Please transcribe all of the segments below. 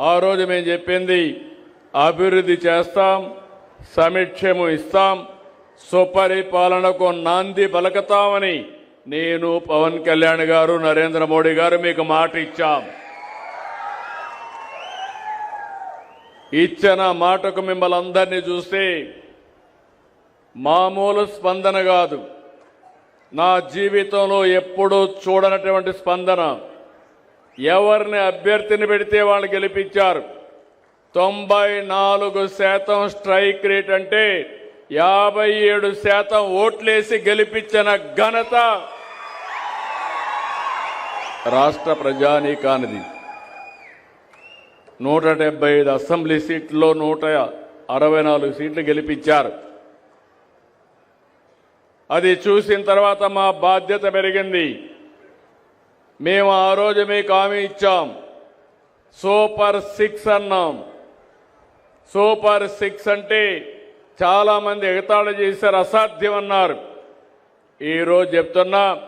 ఆ రోజు మేము చెప్పింది అభివృద్ధి చేస్తాం సమీక్షము ఇస్తాం సుపరిపాలనకు నాంది పలకతామని నేను పవన్ కళ్యాణ్ గారు నరేంద్ర మోడీ గారు మీకు మాట ఇచ్చాం. ఇచ్చిన మాటకు మిమ్మల్ని అందరినీ చూస్తే మామూలు స్పందన కాదు. నా జీవితంలో ఎప్పుడూ చూడనటువంటి స్పందన. ఎవరిని అభ్యర్థిని పెడితే వాళ్ళు గెలిపించారు? తొంభై నాలుగు శాతం స్ట్రైక్ రేట్ అంటే యాభై ఏడు శాతం ఓట్లేసి గెలిపించిన ఘనత రాష్ట్ర ప్రజానీకానిది. నూట డెబ్బై ఐదు అసెంబ్లీ సీట్లలో నూట అరవై నాలుగు సీట్లు గెలిపించారు. అది చూసిన తర్వాత మా బాధ్యత పెరిగింది. మేము ఆ రోజు మీకు హామీ ఇచ్చాం. సూపర్ సిక్స్ అన్నాం. సూపర్ సిక్స్ అంటే చాలామంది ఎగతాళి చేశారు అసాధ్యం అన్నారు. ఈరోజు చెప్తున్నా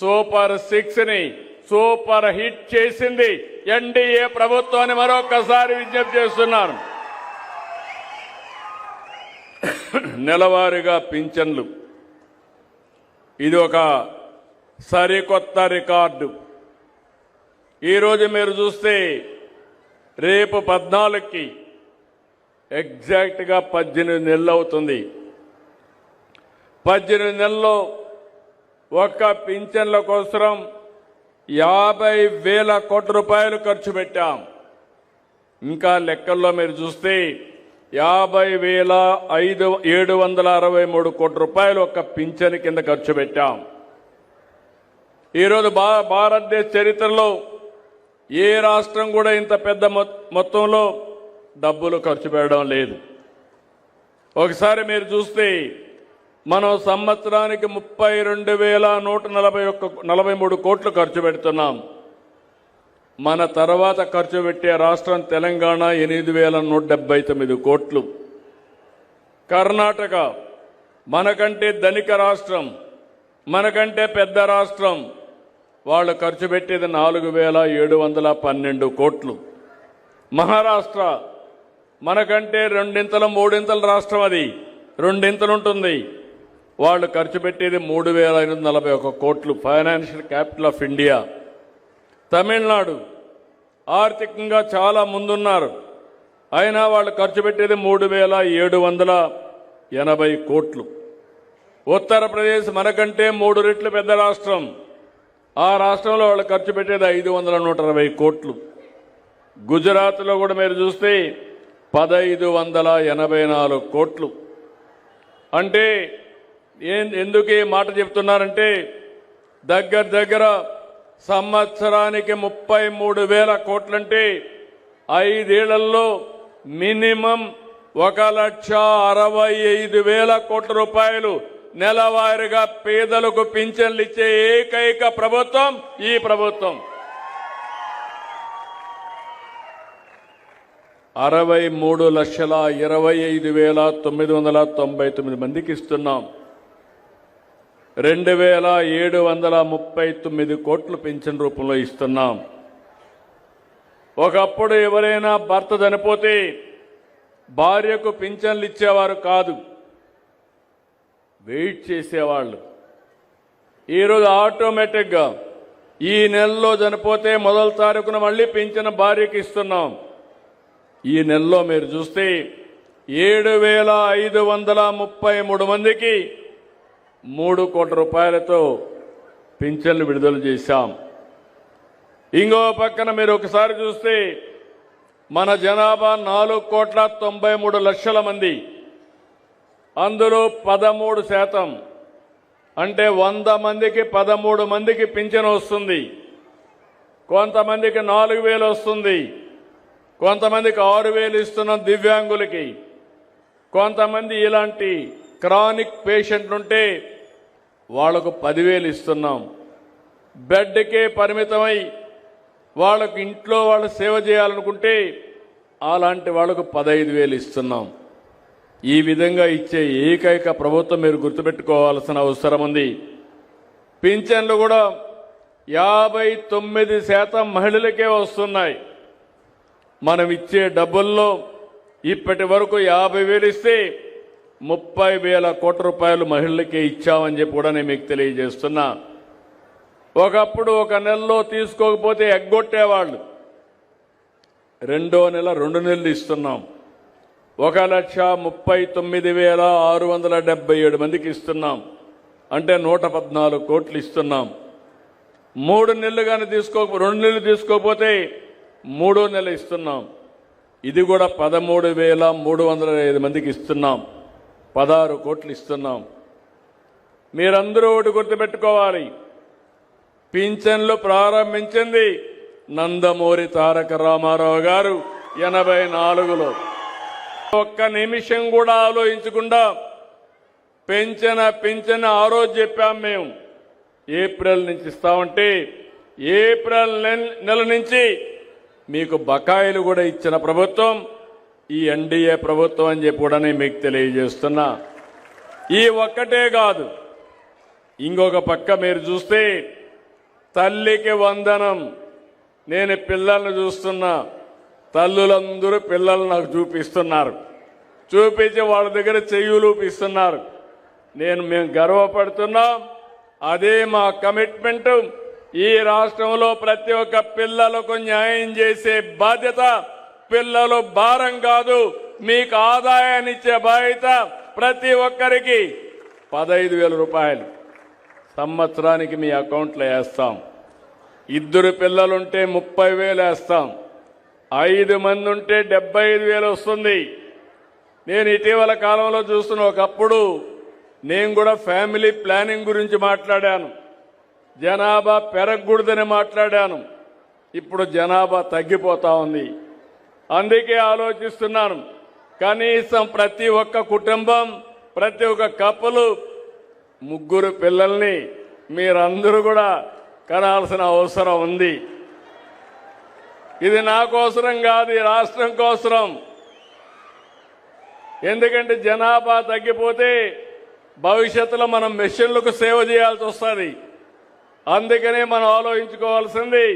సూపర్ సిక్స్ని సూపర్ హిట్ చేసింది ఎన్డీఏ ప్రభుత్వాన్ని మరొకసారి విజ్ఞప్తి చేస్తున్నాను. నెలవారీగా పింఛన్లు. ఇది ఒక సరికొత్త రికార్డు. ఈరోజు మీరు చూస్తే రేపు పద్నాలుగుకి ఎగ్జాక్ట్గా పద్దెనిమిది నెలలు అవుతుంది. పద్దెనిమిది నెలల్లో ఒక్క పింఛన్ల కోసం యాభై వేల కోట్ల రూపాయలు ఖర్చు పెట్టాం. ఇంకా లెక్కల్లో మీరు చూస్తే యాభై వేల ఐదు ఏడు వందల అరవై మూడు కోట్ల రూపాయలు ఒక్క పింఛన్ కింద ఖర్చు పెట్టాం. ఈరోజు భా భారతదేశ చరిత్రలో ఏ రాష్ట్రం కూడా ఇంత పెద్ద మొ- మొత్తంలో డబ్బులు ఖర్చు పెట్టడం లేదు. ఒకసారి మీరు చూస్తే మనం సంవత్సరానికి ముప్పై రెండు వేల నూట నలభై ఒక్క నలభై మూడు కోట్లు ఖర్చు పెడుతున్నాం. మన తర్వాత ఖర్చు పెట్టే రాష్ట్రం తెలంగాణ ఎనిమిది వేల నూట డెబ్బై తొమ్మిది కోట్లు. కర్ణాటక మనకంటే ధనిక రాష్ట్రం మనకంటే పెద్ద రాష్ట్రం వాళ్ళు ఖర్చు పెట్టేది నాలుగు వేల ఏడు వందల పన్నెండు కోట్లు. మహారాష్ట్ర మనకంటే రెండింతల మూడింతల రాష్ట్రం అది. రెండింతలు ఉంటుంది. వాళ్ళు ఖర్చు పెట్టేది మూడు వేల ఎనిమిది నలభై ఒక కోట్లు financial capital of India. Tamil Nadu ఆర్థికంగా చాలా ముందున్నారు. అయినా వాళ్ళు ఖర్చు పెట్టేది మూడు వేల ఏడు వందల ఎనభై కోట్లు. ఉత్తరప్రదేశ్ మనకంటే మూడు రెట్లు పెద్ద రాష్ట్రం. ఆ రాష్ట్రంలో వాళ్ళు ఖర్చు పెట్టేది ఐదు వందల నూట అరవై కోట్లు. గుజరాత్లో కూడా మీరు చూస్తే పదైదు వందల ఎనభై నాలుగు కోట్లు. అంటే ఏం ఎందుకు ఈ మాట చెప్తున్నారంటే దగ్గర దగ్గర సంవత్సరానికి ముప్పై మూడు వేల కోట్లంటే ఐదేళ్ళలో మినిమం ఒక లక్ష అరవై ఐదు వేల కోట్ల రూపాయలు నెలవారీగా పేదలకు పింఛన్లు ఇచ్చే ఏకైక ప్రభుత్వం ఈ ప్రభుత్వం. అరవై మూడు లక్షల ఇరవై ఐదు వేల తొమ్మిది వందల తొంభై తొమ్మిది మందికి ఇస్తున్నాం. రెండు వేల ఏడు వందల ముప్పై తొమ్మిది కోట్లు పింఛన్ రూపంలో ఇస్తున్నాం. ఒకప్పుడు ఎవరైనా భర్త చనిపోతే భార్యకు పింఛన్లు ఇచ్చేవారు కాదు. వెయిట్ చేసేవాళ్ళు. ఈరోజు ఆటోమేటిక్గా ఈ నెలలో చనిపోతే మొదటి తారీఖున మళ్ళీ పెంచిన భార్యకి ఇస్తున్నాం. ఈ నెలలో మీరు చూస్తే ఏడు వేల ఐదు వందల ముప్పై మూడు మందికి మూడు కోట్ల రూపాయలతో పింఛన్లు విడుదల చేశాం. ఇంకో పక్కన మీరు ఒకసారి చూస్తే మన జనాభా నాలుగు కోట్ల తొంభై మూడు లక్షల మంది అందులో పదమూడు శాతం అంటే వంద మందికి పదమూడు మందికి పింఛను వస్తుంది. కొంతమందికి నాలుగు వేలు వస్తుంది. కొంతమందికి ఆరు వేలు ఇస్తున్నాం దివ్యాంగులకి. కొంతమంది ఇలాంటి క్రానిక్ పేషెంట్లు ఉంటే వాళ్ళకు పదివేలు ఇస్తున్నాం. బెడ్కే పరిమితమై వాళ్ళకు ఇంట్లో వాళ్ళు సేవ చేయాలనుకుంటే అలాంటి వాళ్ళకు పదహైదు వేలు ఇస్తున్నాం. ఈ విధంగా ఇచ్చే ఏకైక ప్రభుత్వం మీరు గుర్తుపెట్టుకోవాల్సిన అవసరం ఉంది. పింఛన్లు కూడా యాభై తొమ్మిది శాతం మహిళలకే వస్తున్నాయి. మనం ఇచ్చే డబ్బుల్లో ఇప్పటి వరకు యాభై వేలు ఇస్తే ముప్పై వేల కోట్ల రూపాయలు మహిళలకే ఇచ్చామని చెప్పి కూడా నేను మీకు తెలియజేస్తున్నా. ఒకప్పుడు ఒక నెలలో తీసుకోకపోతే ఎగ్గొట్టేవాళ్ళు. రెండో నెల రెండు నెలలు ఇస్తున్నాం. ఒక లక్ష ముప్పై తొమ్మిది వేల ఆరు వందల డెబ్బై ఏడు మందికి ఇస్తున్నాం. అంటే నూట పద్నాలుగు కోట్లు ఇస్తున్నాం. మూడు నెలలు కానీ తీసుకో రెండు నెలలు తీసుకోకపోతే మూడో నెల ఇస్తున్నాం. ఇది కూడా పదమూడు వేల మూడు వందల ఐదు మందికి ఇస్తున్నాం. పదహారు కోట్లు ఇస్తున్నాం. మీరందరూ ఒకటి గుర్తుపెట్టుకోవాలి. పింఛన్లు ప్రారంభించింది నందమూరి తారక రామారావు గారు ఎనభై నాలుగులో. ఒక్క నిమిషం కూడా ఆలోచించకుండా పెంచన పెంచన ఆ రోజు చెప్పాం మేము. ఏప్రిల్ నుంచి ఇస్తామంటే ఏప్రిల్ నెల- నెల నుంచి మీకు బకాయిలు కూడా ఇచ్చిన ప్రభుత్వం ఈ ఎన్డీఏ ప్రభుత్వం అని చెప్పి కూడా నేను మీకు తెలియజేస్తున్నా. ఈ ఒక్కటే కాదు ఇంకొక పక్క మీరు చూస్తే తల్లికి వందనం నేను పిల్లల్ని చూస్తున్నా. తల్లులందరూ పిల్లలు నాకు చూపిస్తున్నారు. చూపించి వాళ్ళ దగ్గర చెయ్యులుపిస్తున్నారు నేను మేము గర్వపడుతున్నాం. అదే మా కమిట్మెంట్. ఈ రాష్ట్రంలో ప్రతి ఒక్క పిల్లలకు న్యాయం చేసే బాధ్యత పిల్లలు భారం కాదు. మీకు ఆదాయాన్ని ఇచ్చే బాధ్యత ప్రతి ఒక్కరికి. పదహైదు వేల రూపాయలు సంవత్సరానికి మీ అకౌంట్లో వేస్తాం. ఇద్దరు పిల్లలుంటే ముప్పై వేలు వేస్తాం. ఐదు మంది ఉంటే డెబ్బై ఐదు వేలు వస్తుంది. నేను ఇటీవల కాలంలో చూస్తున్న ఒకప్పుడు నేను కూడా ఫ్యామిలీ ప్లానింగ్ గురించి మాట్లాడాను. జనాభా పెరగకూడదని మాట్లాడాను. ఇప్పుడు జనాభా తగ్గిపోతా ఉంది. అందుకే ఆలోచిస్తున్నాను. కనీసం ప్రతి ఒక్క కుటుంబం ప్రతి ఒక్క కప్పులు ముగ్గురు పిల్లల్ని మీరందరూ కూడా కనాల్సిన అవసరం ఉంది. ఇది నా కోసరం కాదు ఈ రాష్ట్రం కోసరం. ఎందుకంటే జనాభా తగ్గిపోతే భవిష్యత్తులో మనం మెషిన్లకు సేవ చేయాల్సి వస్తుంది. అందుకనే మనం ఆలోచించుకోవాల్సింది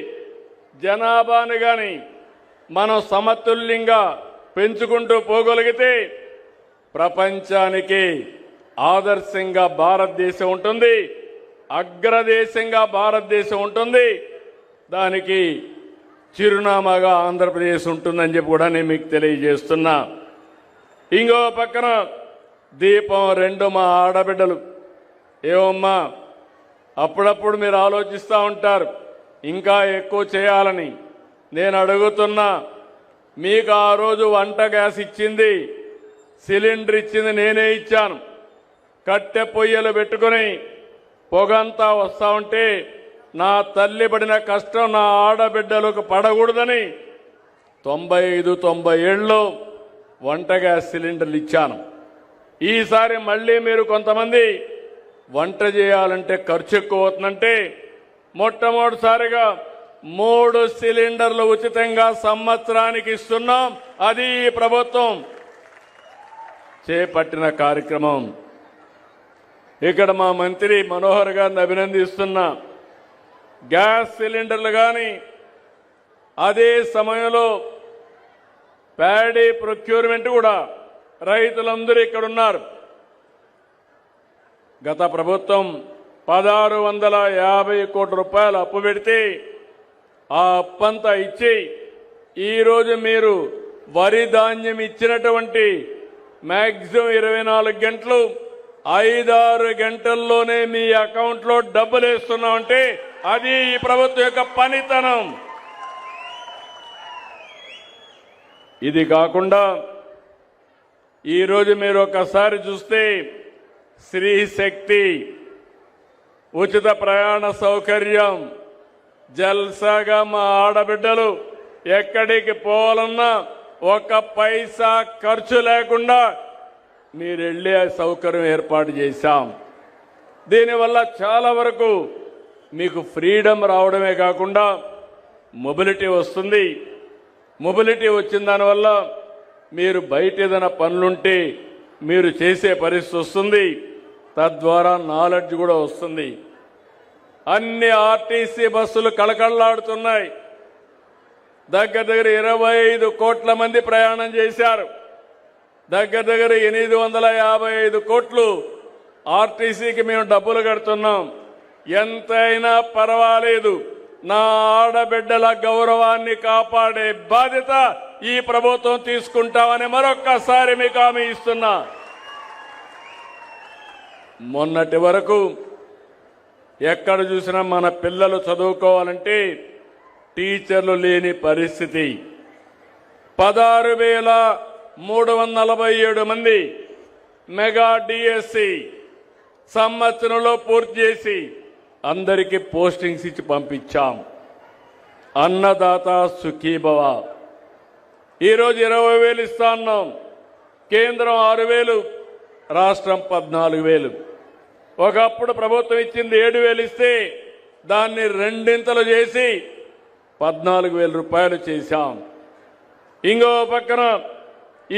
జనాభాని కానీ మనం సమతుల్యంగా పెంచుకుంటూ పోగలిగితే ప్రపంచానికి ఆదర్శంగా భారతదేశం ఉంటుంది అగ్రదేశంగా భారతదేశం ఉంటుంది. దానికి చిరునామాగా ఆంధ్రప్రదేశ్ ఉంటుందని చెప్పి కూడా నేను మీకు తెలియజేస్తున్నా. ఇంకో పక్కన దీపం రెండు మా ఆడబిడ్డలు. ఏమమ్మా అప్పుడప్పుడు మీరు ఆలోచిస్తూ ఉంటారు ఇంకా ఎక్కువ చేయాలని. నేను అడుగుతున్నా మీకు ఆ రోజు వంట గ్యాస్ ఇచ్చింది సిలిండర్ ఇచ్చింది నేనే ఇచ్చాను. కట్టె పొయ్యలు పెట్టుకుని పొగంతా వస్తూ ఉంటే నా తల్లి పడిన కష్టం నా ఆడబిడ్డలకు పడకూడదని తొంభై ఐదు తొంభై ఏళ్ళలో వంట గ్యాస్ సిలిండర్లు ఇచ్చాను. ఈసారి మళ్ళీ మీరు కొంతమంది వంట చేయాలంటే ఖర్చు ఎక్కువ అవుతుందంటే మొట్టమొదటిసారిగా మూడు సిలిండర్లు ఉచితంగా సంవత్సరానికి ఇస్తున్నాం. అది ఈ ప్రభుత్వం చేపట్టిన కార్యక్రమం. ఇక్కడ మా మంత్రి మనోహర్ గారిని అభినందిస్తున్నా. గ్యాస్ సిలిండర్లు కానీ అదే సమయంలో ప్యాడీ ప్రొక్యూర్మెంట్ కూడా రైతులందరూ ఇక్కడ ఉన్నారు గత ప్రభుత్వం పదహారు వందల యాభై కోట్ల రూపాయలు అప్పు పెడితే ఆ అప్పంతా ఇచ్చి ఈరోజు మీరు వరి ధాన్యం ఇచ్చినటువంటి మ్యాక్సిమం ఇరవై నాలుగు గంటలు ఐదారు గంటల్లోనే మీ అకౌంట్లో డబ్బులు వేస్తున్నామంటే అది ఈ ప్రభుత్వం యొక్క పనితనం. ఇది కాకుండా ఈరోజు మీరు ఒకసారి చూస్తే స్త్రీ శక్తి ఉచిత ప్రయాణ సౌకర్యం జల్సాగా మా ఆడబిడ్డలు ఎక్కడికి పోవాలన్నా ఒక పైసా ఖర్చు లేకుండా మీరు వెళ్ళే సౌకర్యం ఏర్పాటు చేశాం. దీనివల్ల చాలా వరకు మీకు ఫ్రీడమ్ రావడమే కాకుండా మొబిలిటీ వస్తుంది. మొబిలిటీ వచ్చిన దానివల్ల మీరు బయట ఏదైనా పనులుంటే మీరు చేసే పరిస్థితి వస్తుంది. తద్వారా నాలెడ్జ్ కూడా వస్తుంది. అన్ని ఆర్టీసీ బస్సులు కళకళలాడుతున్నాయి. దగ్గర దగ్గర ఇరవై ఐదు కోట్ల మంది ప్రయాణం చేశారు. దగ్గర దగ్గర ఎనిమిది వందల యాభై ఐదు కోట్లు ఆర్టీసీకి మేము డబ్బులు కడుతున్నాం. ఎంతైనా పర్వాలేదు. నా ఆడబిడ్డల గౌరవాన్ని కాపాడే బాధ్యత ఈ ప్రభుత్వం తీసుకుంటామని మరొక్కసారి మీకు హామీ ఇస్తున్నా. మొన్నటి వరకు ఎక్కడ చూసినా మన పిల్లలు చదువుకోవాలంటే టీచర్లు లేని పరిస్థితి. పదహారు వేల మూడు వందల నలభై ఏడు మంది మెగా డిఎస్సి సంవత్సరంలో పూర్తి చేసి అందరికీ పోస్టింగ్స్ ఇచ్చి పంపించాం. అన్నదాత సుఖీభవ ఈరోజు ఇరవై వేలు ఇస్తా ఉన్నాం కేంద్రం ఆరు వేలు రాష్ట్రం పద్నాలుగు వేలు. ఒకప్పుడు ప్రభుత్వం ఇచ్చింది ఏడు వేలు ఇస్తే దాన్ని రెండింతలు చేసి పద్నాలుగు వేల రూపాయలు చేశాం. ఇంకో పక్కన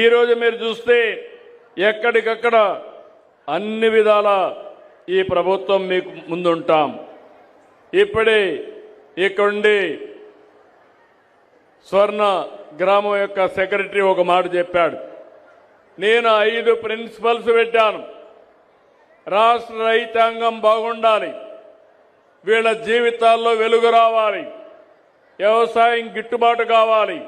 ఈరోజు మీరు చూస్తే ఎక్కడికక్కడ అన్ని విధాల ఈ ప్రభుత్వం మీకు ముందుంటాం. ఇప్పుడే ఇక్కడుండి స్వర్ణ గ్రామం యొక్క సెక్రటరీ ఒక మాట చెప్పాడు. నేను ఐదు ప్రిన్సిపల్స్ పెట్టాను. రాష్ట్ర రైతాంగం బాగుండాలి. వీళ్ళ జీవితాల్లో వెలుగు రావాలి. వ్యవసాయం గిట్టుబాటు కావాలి.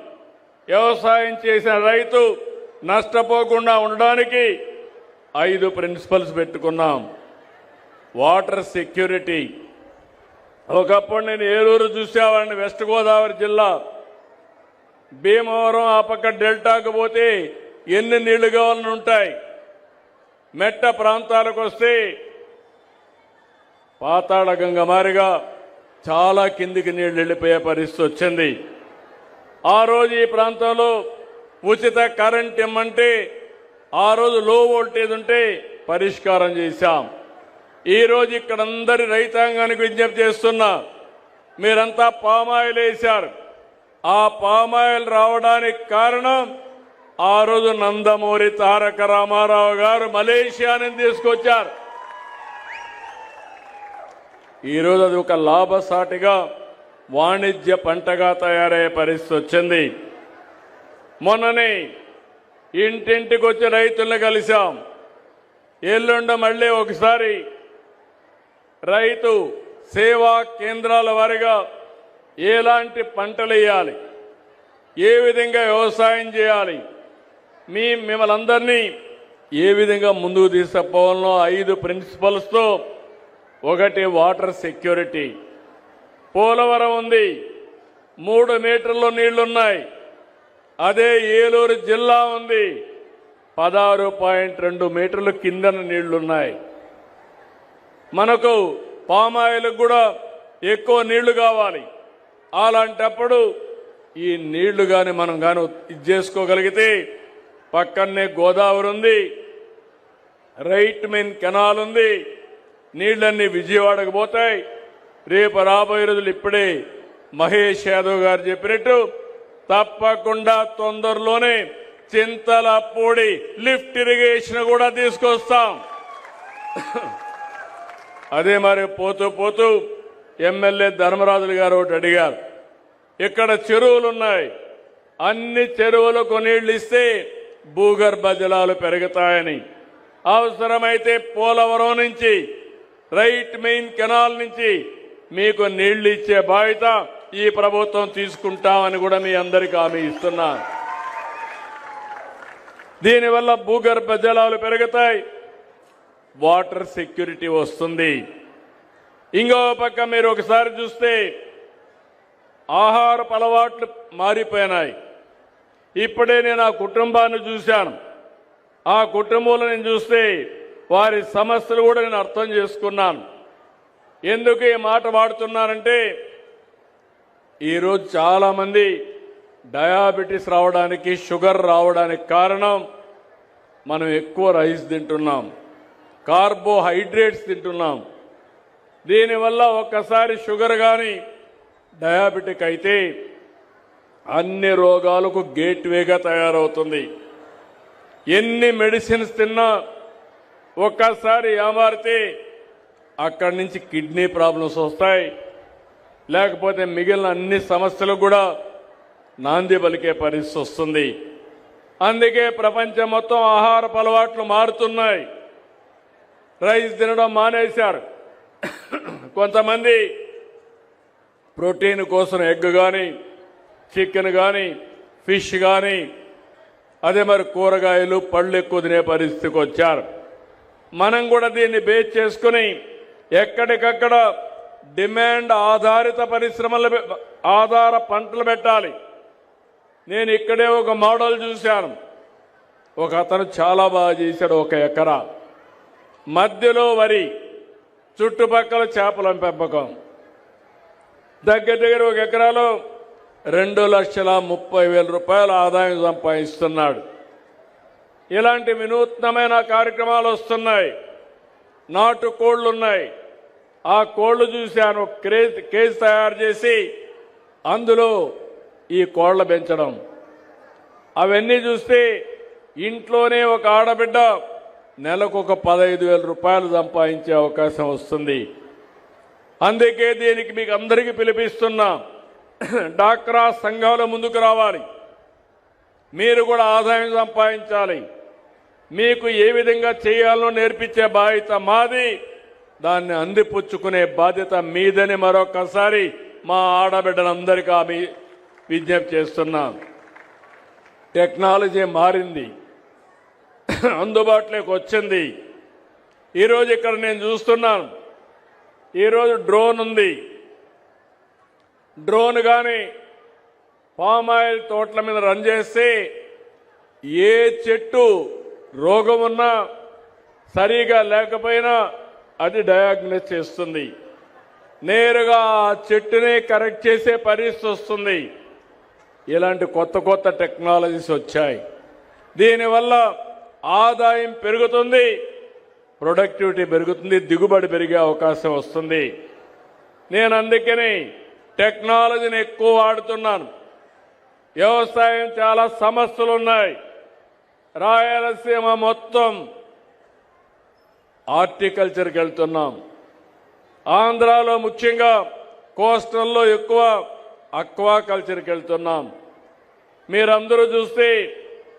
వ్యవసాయం చేసిన రైతు నష్టపోకుండా ఉండడానికి ఐదు ప్రిన్సిపల్స్ పెట్టుకున్నాం. Water security. ఒకప్పుడు నేను ఏలూరు చూసేవాడిని వెస్ట్ గోదావరి జిల్లా. భీమవరం ఆ పక్క డెల్టాకు పోతే ఎన్ని నీళ్ళు కావాలని ఉంటాయి. మెట్ట ప్రాంతాలకు వస్తే పాతాళ గంగ మారిగా చాలా కిందికి నీళ్ళు వెళ్ళిపోయే పరిస్థితి వచ్చింది. ఆ రోజు ఈ ప్రాంతంలో ఉచిత కరెంట్ ఇమ్మంటే ఆ రోజు లో వోల్టేజ్ ఉంటే పరిష్కారం చేశాం. ఈరోజు ఇక్కడ అందరి రైతాంగానికి విజ్ఞప్తి చేస్తున్నా మీరంతా పామాయిల్ వేశారు. ఆ పామాయిల్ రావడానికి కారణం ఆ రోజు నందమూరి తారక రామారావు గారు మలేషియా నుంచి తీసుకొచ్చారు ఈరోజు అది ఒక లాభసాటిగా వాణిజ్య పంటగా తయారయ్యే పరిస్థితి వచ్చింది. మొన్ననే ఇంటింటికి వచ్చి రైతులను కలిశాం. ఎల్లుండ మళ్ళీ ఒకసారి రైతు సేవా కేంద్రాల వారిగా ఎలాంటి పంటలు వేయాలి? ఏ విధంగా వ్యవసాయం చేయాలి? మీ మిమ్మల్ని అందరినీ ఏ విధంగా ముందుకు తీసుకుపోవాలనో ఐదు ప్రిన్సిపల్స్తో ఒకటి వాటర్ సెక్యూరిటీ. పోలవరం ఉంది. మూడు మీటర్లు నీళ్ళున్నాయి. అదే ఏలూరు జిల్లా ఉంది. పదహారు పాయింట్ రెండు మీటర్లు కిందన నీళ్ళున్నాయి. మనకు పామాయిల్కి కూడా ఎక్కువ నీళ్ళు కావాలి. అలాంటప్పుడు ఈ నీళ్ళు కానీ మనం కానీ ఇది చేసుకోగలిగితే పక్కనే గోదావరి ఉంది రైట్ మెయిన్ కెనాల్ ఉంది నీళ్ళన్నీ విజయవాడకు పోతాయి. రేపు రాబోయే రోజులు ఇప్పుడే మహేష్ యాదవ్ గారు చెప్పినట్టు తప్పకుండా తొందరలోనే చింతల పొడి లిఫ్ట్ ఇరిగేషన్ కూడా తీసుకొస్తాం. అదే మరి పోతూ పోతూ ఎమ్మెల్యే ధర్మరాజులు గారు ఒకటి అడిగారు. ఇక్కడ చెరువులు ఉన్నాయి అన్ని చెరువులకు నీళ్ళు ఇస్తే భూగర్భ జలాలు పెరుగుతాయని. అవసరమైతే పోలవరం నుంచి రైట్ మెయిన్ కెనాల్ నుంచి మీకు నీళ్ళు ఇచ్చే బాధ్యత ఈ ప్రభుత్వం తీసుకుంటామని కూడా మీ అందరికీ హామీ ఇస్తున్నా. దీనివల్ల భూగర్భ జలాలు పెరుగుతాయి. వాటర్ సెక్యూరిటీ వస్తుంది. ఇంకో పక్క మీరు ఒకసారి చూస్తే ఆహారపు అలవాట్లు మారిపోయినాయి. ఇప్పుడే నేను ఆ కుటుంబాన్ని చూశాను. ఆ కుటుంబంలో నేను చూస్తే వారి సమస్యలు కూడా నేను అర్థం చేసుకున్నాను. ఎందుకు ఈ మాట వాడుతున్నానంటే ఈరోజు చాలామంది డయాబెటీస్ రావడానికి షుగర్ రావడానికి కారణం మనం ఎక్కువ రైస్ తింటున్నాం. కార్బోహైడ్రేట్స్ తింటున్నాం. దీనివల్ల ఒక్కసారి షుగర్ కానీ డయాబెటిక్ అయితే అన్ని రోగాలకు గేట్వేగా తయారవుతుంది. ఎన్ని మెడిసిన్స్ తిన్నా ఒక్కసారి ఏమారితే అక్కడి నుంచి కిడ్నీ ప్రాబ్లమ్స్ వస్తాయి. లేకపోతే మిగిలిన అన్ని సమస్యలు కూడా నాంది పలికే పరిస్థితి వస్తుంది. అందుకే ప్రపంచం మొత్తం ఆహారపు అలవాట్లు మారుతున్నాయి. రైస్ తినడం మానేశారు. కొంతమంది ప్రోటీన్ కోసం ఎగ్ కానీ చికెన్ కానీ ఫిష్ కానీ అదే మరి కూరగాయలు పళ్ళు ఎక్కువ తినే పరిస్థితికి వచ్చారు. మనం కూడా దీన్ని బేస్ చేసుకుని ఎక్కడికక్కడ డిమాండ్ ఆధారిత పరిశ్రమలు ఆధార పంటలు పెట్టాలి. నేను ఇక్కడే ఒక మోడల్ చూశాను. ఒక అతను చాలా బాగా చేశాడు ఒక ఎకరా. మధ్యలో వరి చుట్టుపక్కల చేపల పెంపకం. దగ్గర దగ్గర ఒక ఎకరాలో రెండు లక్షల ముప్పై వేల రూపాయల ఆదాయం సంపాదిస్తున్నాడు. ఇలాంటి వినూత్నమైన కార్యక్రమాలు వస్తున్నాయి. నాటు కోళ్ళు ఉన్నాయి ఆ కోళ్ళు చూశాను క్రేజ్ కేజ్ తయారు చేసి అందులో ఈ కోళ్ళ పెంచడం. అవన్నీ చూస్తే ఇంట్లోనే ఒక ఆడబిడ్డ నెలకు ఒక పదహైదు వేల రూపాయలు సంపాదించే అవకాశం వస్తుంది. అందుకే దీనికి మీకు అందరికీ పిలిపిస్తున్నా. డాక్రా సంఘాలు ముందుకు రావాలి. మీరు కూడా ఆదాయం సంపాదించాలి. మీకు ఏ విధంగా చేయాలో నేర్పించే బాధ్యత మాది. దాన్ని అందిపుచ్చుకునే బాధ్యత మీదని మరొకసారి మా ఆడబిడ్డలందరికీ ఆమె విజ్ఞప్తి చేస్తున్నాం. టెక్నాలజీ మారింది. అందుబాటులోకి వచ్చింది ఈరోజు ఇక్కడ నేను చూస్తున్నాను. ఈరోజు డ్రోన్ ఉంది. డ్రోన్ కానీ పామ్ ఆయిల్ తోటల మీద రన్ చేస్తే ఏ చెట్టు రోగం ఉన్నా సరిగా లేకపోయినా అది డయాగ్నోస్ చేస్తుంది. నేరుగా ఆ చెట్టునే కరెక్ట్ చేసే పరిస్థితి వస్తుంది. ఇలాంటి కొత్త కొత్త టెక్నాలజీస్ వచ్చాయి. దీనివల్ల ఆదాయం పెరుగుతుంది ప్రొడక్టివిటీ పెరుగుతుంది దిగుబడి పెరిగే అవకాశం వస్తుంది. నేను అందుకని టెక్నాలజీని ఎక్కువ వాడుతున్నాను. వ్యవసాయం చాలా సమస్యలు ఉన్నాయి రాయలసీమ మొత్తం హార్టికల్చర్కి వెళ్తున్నాం. ఆంధ్రాలో ముఖ్యంగా కోస్టల్లో ఎక్కువ అక్వాకల్చర్కి వెళ్తున్నాం. మీరందరూ చూస్తే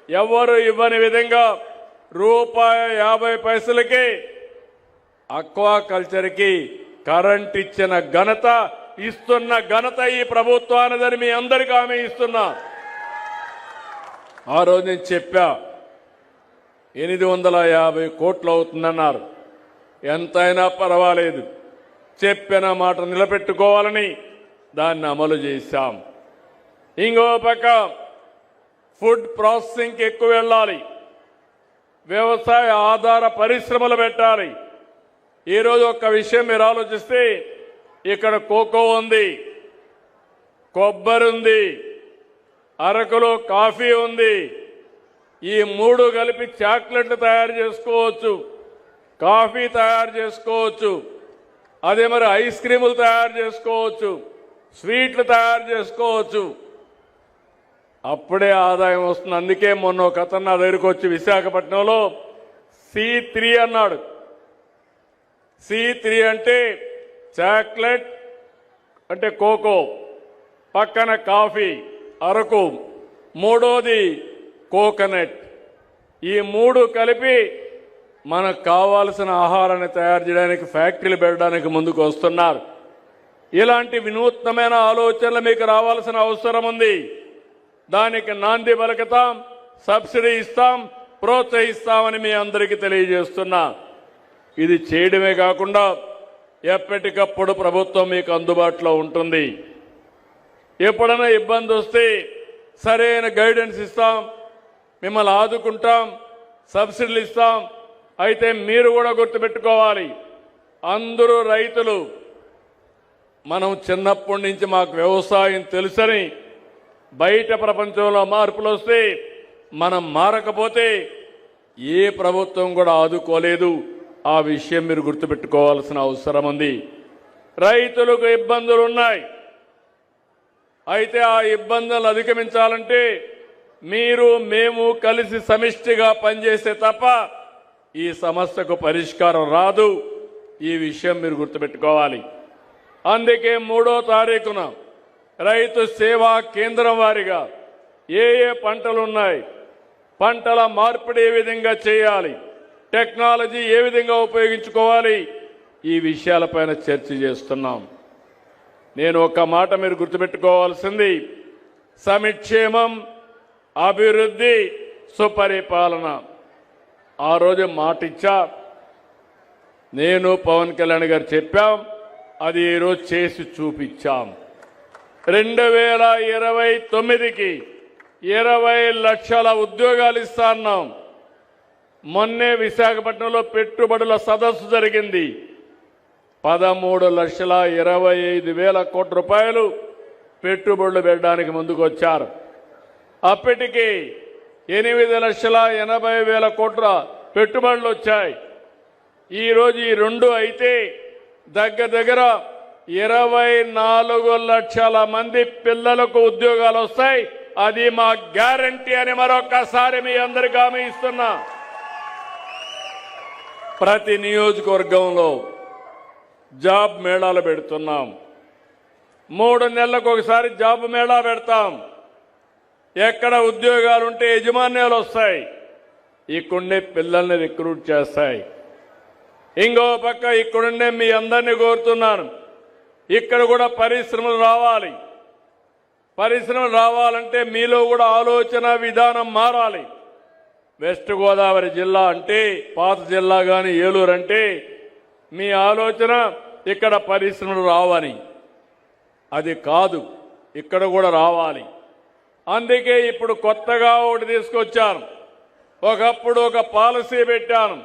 ఎవరు ఇవ్వని విధంగా రూపాయి యాభై పైసలకి అక్వాకల్చర్కి కరెంట్ ఇచ్చిన ఘనత ఇస్తున్న ఘనత ఈ ప్రభుత్వానిదని మీ అందరికీ ఆమె ఇస్తున్నా. ఆ రోజు నేను చెప్పా ఎనిమిది వందల యాభై కోట్లు అవుతుందన్నారు. ఎంతైనా పర్వాలేదు. చెప్పిన మాట నిలబెట్టుకోవాలని దాన్ని అమలు చేశాం. ఇంకో పక్క ఫుడ్ ప్రాసెసింగ్కి ఎక్కువ వెళ్ళాలి. వ్యవసాయ ఆధార పరిశ్రమలు పెట్టాలి. ఈరోజు ఒక విషయం మీరు ఆలోచిస్తే ఇక్కడ కోకో ఉంది కొబ్బరి ఉంది అరకులో కాఫీ ఉంది. ఈ మూడు కలిపి చాక్లెట్లు తయారు చేసుకోవచ్చు కాఫీ తయారు చేసుకోవచ్చు అదే మరి ఐస్ క్రీములు తయారు చేసుకోవచ్చు స్వీట్లు తయారు చేసుకోవచ్చు. అప్పుడే ఆదాయం వస్తుంది. అందుకే మొన్న ఒక అతను నా దగ్గరికి వచ్చి విశాఖపట్నంలో సి త్రీ అన్నాడు. సి త్రీ అంటే చాక్లెట్ అంటే కోకో పక్కన కాఫీ అరకు మూడోది కోకోనట్. ఈ మూడు కలిపి మనకు కావాల్సిన ఆహారాన్ని తయారు చేయడానికి ఫ్యాక్టరీలు పెట్టడానికి ముందుకు వస్తున్నారు. ఇలాంటి వినూత్నమైన ఆలోచనలు మీకు రావాల్సిన అవసరం ఉంది. దానికి నాంది పలుకుతాం సబ్సిడీ ఇస్తాం ప్రోత్సహిస్తామని మీ అందరికీ తెలియజేస్తున్నా. ఇది చేయడమే కాకుండా ఎప్పటికప్పుడు ప్రభుత్వం మీకు అందుబాటులో ఉంటుంది. ఎప్పుడైనా ఇబ్బంది వస్తే సరైన గైడెన్స్ ఇస్తాం మిమ్మల్ని ఆదుకుంటాం సబ్సిడీలు ఇస్తాం. అయితే మీరు కూడా గుర్తుపెట్టుకోవాలి అందరూ రైతులు. మనం చిన్నప్పటి నుంచి మాకు వ్యవసాయం తెలుసని బయట ప్రపంచంలో మార్పులు వస్తే మనం మారకపోతే ఏ ప్రభుత్వం కూడా ఆదుకోలేదు. ఆ విషయం మీరు గుర్తుపెట్టుకోవాల్సిన అవసరం ఉంది. రైతులకు ఇబ్బందులు ఉన్నాయి. అయితే ఆ ఇబ్బందులు అధిగమించాలంటే మీరు మేము కలిసి సమిష్టిగా పనిచేస్తే తప్ప ఈ సమస్యకు పరిష్కారం రాదు. ఈ విషయం మీరు గుర్తుపెట్టుకోవాలి. అందుకే మూడో తారీఖున రైతు సేవా కేంద్రం వారిగా ఏ ఏ పంటలు ఉన్నాయి పంటల మార్పిడి ఏ విధంగా చేయాలి టెక్నాలజీ ఏ విధంగా ఉపయోగించుకోవాలి ఈ విషయాలపైన చర్చ చేస్తున్నాం. నేను ఒక మాట మీరు గుర్తుపెట్టుకోవాల్సింది సమిక్షేమం అభివృద్ధి సుపరిపాలన. ఆ రోజు మాట ఇచ్చా నేను పవన్ కళ్యాణ్ గారు చెప్పాం అది ఈరోజు చేసి చూపించాం. రెండు వేల ఇరవై తొమ్మిదికి ఇరవై లక్షల ఉద్యోగాలు ఇస్తాన్నాం మొన్నే విశాఖపట్నంలో పెట్టుబడుల సదస్సు జరిగింది. పదమూడు లక్షల ఇరవై ఐదు వేల కోట్ల రూపాయలు పెట్టుబడులు పెట్టడానికి ముందుకు వచ్చారు అప్పటికి ఎనిమిది లక్షల ఎనభై వేల కోట్ల పెట్టుబడులు వచ్చాయి. ఈరోజు ఈ రెండు అయితే దగ్గర దగ్గర ఇరవై నాలుగు లక్షల మంది పిల్లలకు ఉద్యోగాలు వస్తాయి. అది మా గ్యారంటీ అని మరొకసారి మీ అందరికి హామీ ఇస్తున్నా. ప్రతి నియోజకవర్గంలో జాబ్ మేళాలు పెడుతున్నాం. మూడు నెలలకు ఒకసారి జాబ్ మేళా పెడతాం. ఎక్కడ ఉద్యోగాలు ఉంటే యజమాన్యాలు వస్తాయి. ఇక్కడుండే పిల్లల్ని రిక్రూట్ చేస్తాయి. ఇంకో పక్క ఇక్కడుండే మీ అందరినీ కోరుతున్నాను. ఇక్కడ కూడా పరిశ్రమలు రావాలి. పరిశ్రమలు రావాలంటే మీలో కూడా ఆలోచన విధానం మారాలి. వెస్ట్ గోదావరి జిల్లా అంటే పాత జిల్లా కానీ ఏలూరు అంటే మీ ఆలోచన ఇక్కడ పరిశ్రమలు రావని. అది కాదు ఇక్కడ కూడా రావాలి. అందుకే ఇప్పుడు కొత్తగా ఒకటి తీసుకొచ్చాను. ఒకప్పుడు ఒక పాలసీ పెట్టాను.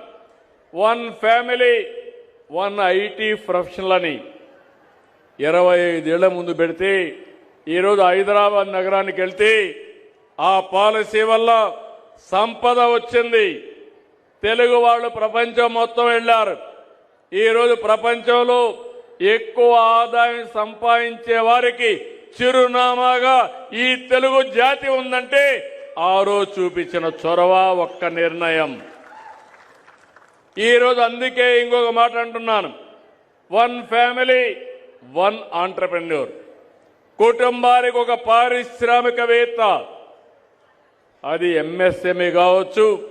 One family one IT professional అని. ఇరవై ఐదేళ్ళ ముందు పెడితే ఈరోజు హైదరాబాద్ నగరానికి వెళ్తే ఆ పాలసీ వల్ల సంపద వచ్చింది. తెలుగు వాళ్ళు ప్రపంచం మొత్తం వెళ్ళారు. ఈరోజు ప్రపంచంలో ఎక్కువ ఆదాయం సంపాదించే వారికి చిరునామాగా ఈ తెలుగు జాతి ఉందంటే ఆ రోజు చూపించిన చొరవ ఒక్క నిర్ణయం. ఈరోజు అందుకే ఇంకొక మాట అంటున్నాను. One family one entrepreneur. కుటుంబానికి ఒక పారిశ్రామికవేత్త. అది ఎంఎస్ఎంఈ కావచ్చు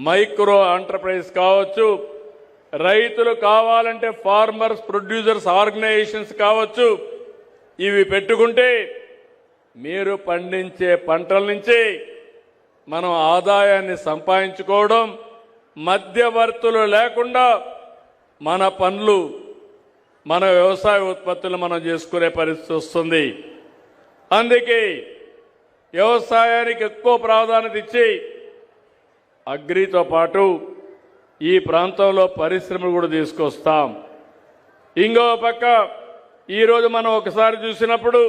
మైక్రో ఎంటర్ప్రైజ్ కావచ్చు రైతులు కావాలంటే ఫార్మర్స్ ప్రొడ్యూసర్స్ ఆర్గనైజేషన్స్ కావచ్చు. ఇవి పెట్టుకుంటే మీరు పండించే పంటల నుంచి మనం ఆదాయాన్ని సంపాదించుకోవడం మధ్యవర్తులు లేకుండా మన పనులు మన వ్యవసాయ ఉత్పత్తులు మనం చేసుకునే పరిస్థితి వస్తుంది. అందుకే వ్యవసాయానికి ఎక్కువ ప్రాధాన్యత ఇచ్చి అగ్రితో పాటు ఈ ప్రాంతంలో పరిశ్రమలు కూడా తీసుకొస్తాం. ఇంకో పక్క ఈరోజు మనం ఒకసారి చూసినప్పుడు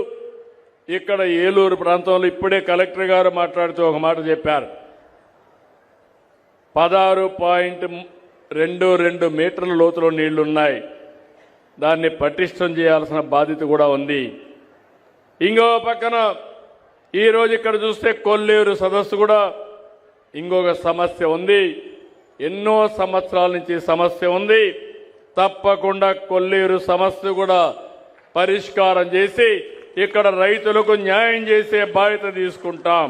ఇక్కడ ఏలూరు ప్రాంతంలో ఇప్పుడే కలెక్టర్ గారు మాట్లాడుతూ ఒక మాట చెప్పారు. పదహారు పాయింట్ రెండు రెండు మీటర్ల లోతులో నీళ్ళున్నాయి. దాన్ని పటిష్టం చేయాల్సిన బాధ్యత కూడా ఉంది. ఇంకో పక్కన ఈరోజు ఇక్కడ చూస్తే కొల్లేరు సదస్సు కూడా ఇంకొక సమస్య ఉంది. ఎన్నో సంవత్సరాల నుంచి సమస్య ఉంది. తప్పకుండా కొల్లేరు సమస్య కూడా పరిష్కారం చేసి ఇక్కడ రైతులకు న్యాయం చేసే బాధ్యత తీసుకుంటాం.